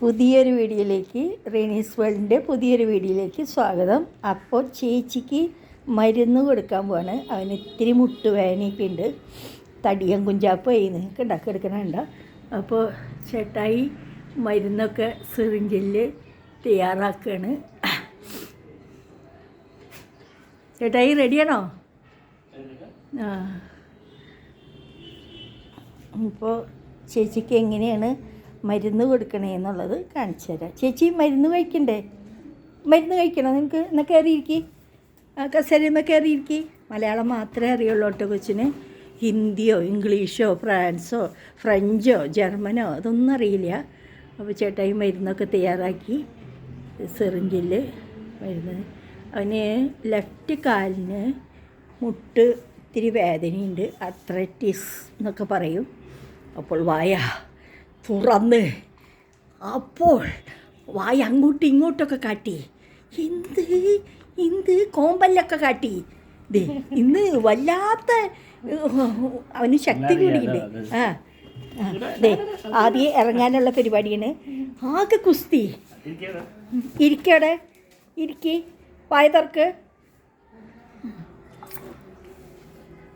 പുതിയൊരു വീഡിയോയിലേക്ക് റീനീസ് വേൾഡിന്റെ പുതിയൊരു വീഡിയോയിലേക്ക് സ്വാഗതം. അപ്പോൾ ചേച്ചിക്ക് മരുന്ന് കൊടുക്കാൻ പോവാണ്. അവന് ഇത്തിരി മുട്ടുവേദനയൊക്കെ ഉണ്ട് തടിയം കുഞ്ചാപ്പ് ചെയ്യുന്നു ഉണ്ടാക്കി എടുക്കണുണ്ട അപ്പോൾ ചേട്ടായി മരുന്നൊക്കെ സിറിഞ്ചിൽ തയ്യാറാക്കുകയാണ് ചേട്ടായി റെഡിയാണോ? ആ. ഇപ്പോൾ ചേച്ചിക്ക് എങ്ങനെയാണ് മരുന്ന് കൊടുക്കണേ എന്നുള്ളത് കാണിച്ചു തരാം. ചേച്ചി മരുന്ന് കഴിക്കണ്ടേ? മരുന്ന് കഴിക്കണോ? നിനക്ക് എന്നാൽ കയറിയിരിക്കി? കസേരയുമ്പോൾ കയറിയിരിക്കി. മലയാളം മാത്രമേ അറിയുള്ളൂ കേട്ടോ കൊച്ചിന്. ഹിന്ദിയോ ഇംഗ്ലീഷോ ഫ്രാൻസോ ഫ്രഞ്ചോ ജർമ്മനോ അതൊന്നും അറിയില്ല. അപ്പോൾ ചേട്ടായി മരുന്നൊക്കെ തയ്യാറാക്കി സിറിഞ്ചിൽ മരുന്ന്. അവന് ലെഫ്റ്റ് കാലിന് മുട്ട് ഇത്തിരി വേദനയുണ്ട്. അത്രറ്റിസ് എന്നൊക്കെ പറയും. അപ്പോൾ വായ. തുറന്ന്. അപ്പോൾ വായ അങ്ങോട്ടും ഇങ്ങോട്ടൊക്കെ കാട്ടി. എന്ത്? എന്ത്? കോമ്പല്ലൊക്കെ കാട്ടി. ദേ ഇന്ന് വല്ലാത്ത അവന് ശക്തി കൂടിയില്ലേ ആ ദേ ആദ്യം ഇറങ്ങാനുള്ള പരിപാടിയാണ്. ആകെ കുസ്തി. ഇരിക്കടെ ഇരിക്കി. വായ തർക്ക്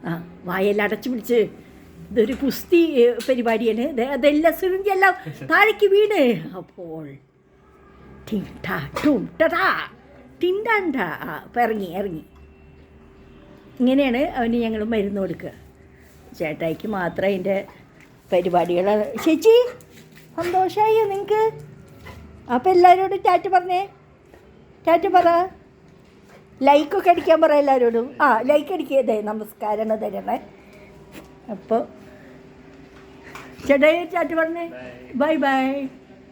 ആ വായെല്ലാം അടച്ചു പിടിച്ച്. ഇതൊരു കുസ്തി പരിപാടിയാണ്. അതെല്ലാം അതെല്ലാം സിറിഞ്ചെല്ലാം താഴേക്ക് വീണ്. അപ്പോൾ ഇറങ്ങി ഇറങ്ങി. ഇങ്ങനെയാണ് അവന് ഞങ്ങൾ മരുന്ന് കൊടുക്കുക. ചേട്ടായിക്ക് മാത്രം അതിന്റെ പരിപാടികൾ ചേച്ചി സന്തോഷമായോ നിങ്ങൾക്ക് അപ്പോൾ എല്ലാവരോടും ചാറ്റ് പറഞ്ഞേ. ചാറ്റ് പറ. ലൈക്കൊക്കെ അടിക്കാൻ പറ എല്ലാവരോടും ആ ലൈക്ക് അടിക്കതേ നമസ്കാരം തരണേ. അപ്പോൾ ചേട്ടായി ചാറ്റ് പറഞ്ഞേ. Bye bye